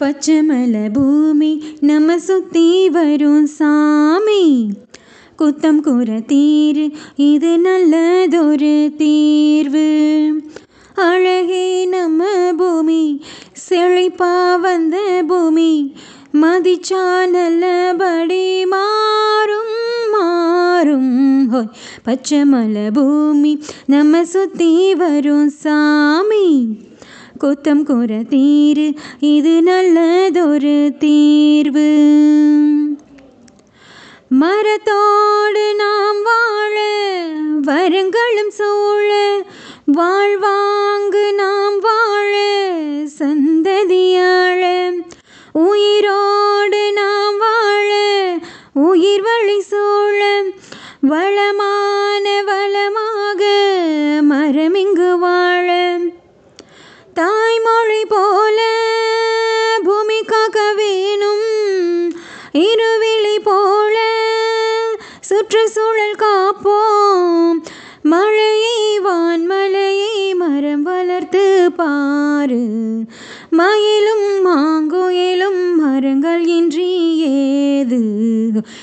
பச்சைமல பூமி நம்ம சுத்தி வரும் சாமி. குத்தம் கூற தீரு இது நல்லதொரு தீர்வு. அழகே நம்ம பூமி செழிப்பா வந்த பூமி மதிச்சா நல்லபடி மாறும் மாறும். ஹோய் பச்சைமல பூமி நம்ம சுத்தி வரும் சாமி. குத்தம் கூற தீரு. இது நல்லதொரு தீர்வு. மரத்தோடு நாம் வாழ வரங்களும் சூழ வாழ்வாங்கு நாம் வாழ சந்ததியாழ. உயிரோடு நாம் வாழ உயிர் வழி சூழ வளமா தாய்மொழி போல பூமி காக்க வேணும். இருவிழி போல சுற்றுச்சூழல் காப்போம். மழையை வான்மலையை மரம் வளர்த்து பாரு. மயிலும் மாங்குயிலும் மரங்கள் இன்றி ஏது?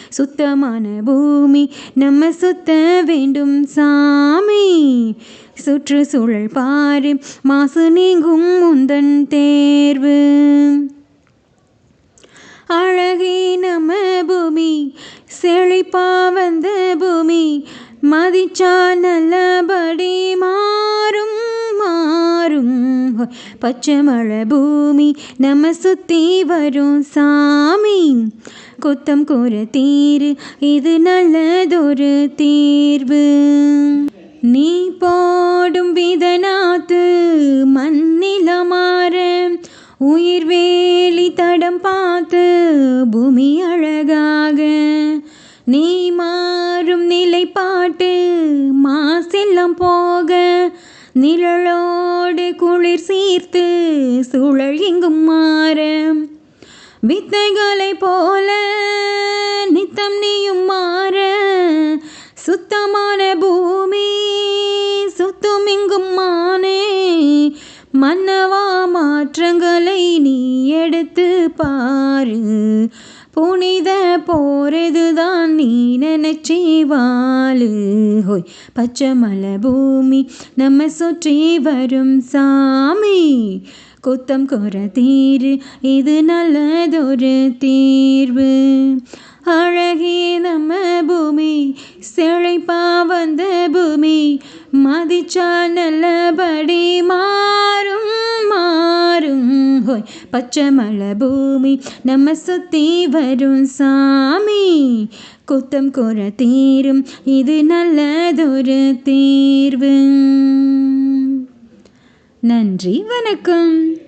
சுத்தமான பூமி நம்ம சுத்த வேண்டும் சாமி. சுற்றுச்சூழல் பாரு மாசு நீங்கும் முந்தன் தேர்வு. அழகே நம்ம பூமி செழிப்பா வந்த பூமி மதிச்சா நல்லபடி மாறும் மாறும். பச்சைமழை பூமி நம்ம சுத்தி வரும் சாமி. கொத்தம் கூற தீர் இது நல்லதொரு தீர்வு. உயிர் வேலி தடம் பார்த்து பூமி அழகாக. நீ மாறும் நிலைப்பாட்டு மாசெல்லாம் போக. நிழலோடு குளிர் சீர்த்து சுழல் எங்கும் மாற. வித்தைகளை போல நித்தம் நீயும் மாற. சுத்தமான பூமி சுத்தும் எங்கும் மானே. மன்ன மாற்றங்களை நீ எடுத்து பாரு. புனித போறதுதான் நீ நினைச்சி வாழு. ஹோய் பச்சை மலை பூமி நம்ம சுற்றி வரும் சாமி. குத்தம் குற தீரு இது நல்லதொரு தீர்வு. அழகே நம்ம பூமி செழிப்பா வந்த பூமி மதிச்சா நல்லபடி மா ஹோய் பச்சைமலை பூமி நம்ம சுத்தி வரும் சாமி. குத்தம் குற தீரும். இது நல்லதொரு தீர்வு. நன்றி வணக்கம்.